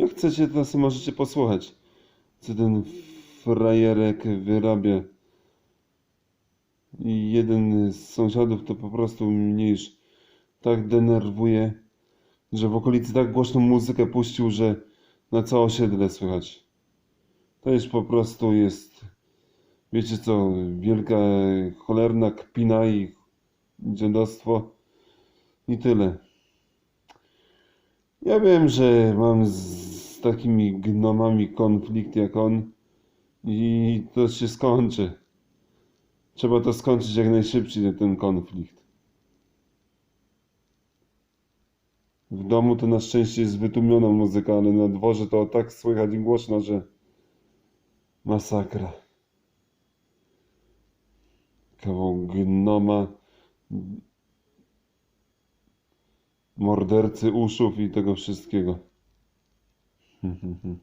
Jak chcecie, to sobie możecie posłuchać, co ten frajerek wyrabia. I jeden z sąsiadów to po prostu mnie już tak denerwuje, że w okolicy tak głośną muzykę puścił, że na całe osiedle słychać. To już po prostu jest, wiecie co, wielka cholerna kpina i dziadostwo i tyle. Ja wiem, że mam z, z takimi gnomami konflikt jak on i to się skończy. Trzeba to skończyć jak najszybciej, ten konflikt. W domu to na szczęście jest wytłumiona muzyka, ale na dworze to tak słychać głośno, że masakra. Kawał gnoma, mordercy uszów i tego wszystkiego. 哼哼哼